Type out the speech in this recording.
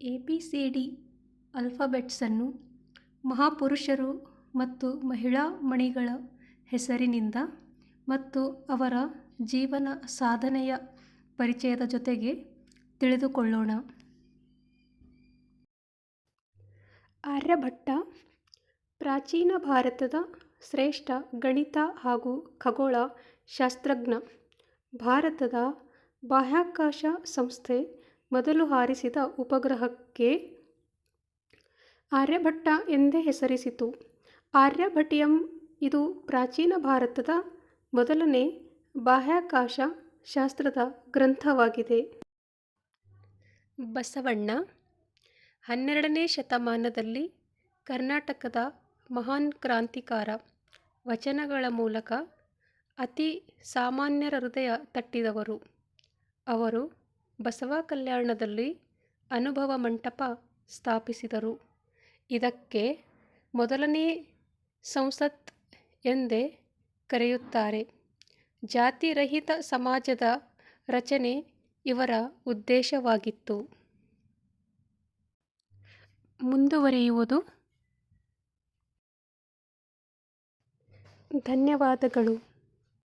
A B C, D ಅಲ್ಫಾಬೆಟ್ಸನ್ನು ಮಹಾಪುರುಷರು ಮತ್ತು ಮಹಿಳಾ ಮಣಿಗಳ ಹೆಸರಿನಿಂದ ಮತ್ತು ಅವರ ಜೀವನ ಸಾಧನೆಯ ಪರಿಚಯದ ಜೊತೆಗೆ ತಿಳಿದುಕೊಳ್ಳೋಣ. ಆರ್ಯಭಟ್ಟ, ಪ್ರಾಚೀನ ಭಾರತದ ಶ್ರೇಷ್ಠ ಗಣಿತ ಹಾಗೂ ಖಗೋಳ ಶಾಸ್ತ್ರಜ್ಞ, ಭಾರತದ ಬಾಹ್ಯಾಕಾಶ ಸಂಸ್ಥೆ ಮೊದಲು ಹಾರಿಸಿದ ಉಪಗ್ರಹಕ್ಕೆ ಆರ್ಯಭಟ್ಟ ಎಂದೇ ಹೆಸರಿಸಿತು. ಆರ್ಯಭಟಿಯಂ ಇದು ಪ್ರಾಚೀನ ಭಾರತದ ಮೊದಲನೇ ಬಾಹ್ಯಾಕಾಶ ಶಾಸ್ತ್ರದ ಗ್ರಂಥವಾಗಿದೆ. ಬಸವಣ್ಣ, ಹನ್ನೆರಡನೇ ಶತಮಾನದಲ್ಲಿ ಕರ್ನಾಟಕದ ಮಹಾನ್ ಕ್ರಾಂತಿಕಾರ ವಚನಗಳ ಮೂಲಕ ಅತಿ ಸಾಮಾನ್ಯರ ಹೃದಯ ತಟ್ಟಿದವರು. ಅವರು ಬಸವಕಲ್ಯಾಣದಲ್ಲಿ ಅನುಭವ ಮಂಟಪ ಸ್ಥಾಪಿಸಿದರು. ಇದಕ್ಕೆ ಮೊದಲನೇ ಸಂಸತ್ ಎಂದೇ ಕರೆಯುತ್ತಾರೆ. ಜಾತಿರಹಿತ ಸಮಾಜದ ರಚನೆ ಇವರ ಉದ್ದೇಶವಾಗಿತ್ತು. ಮುಂದುವರಿಯುವುದು. ಧನ್ಯವಾದಗಳು.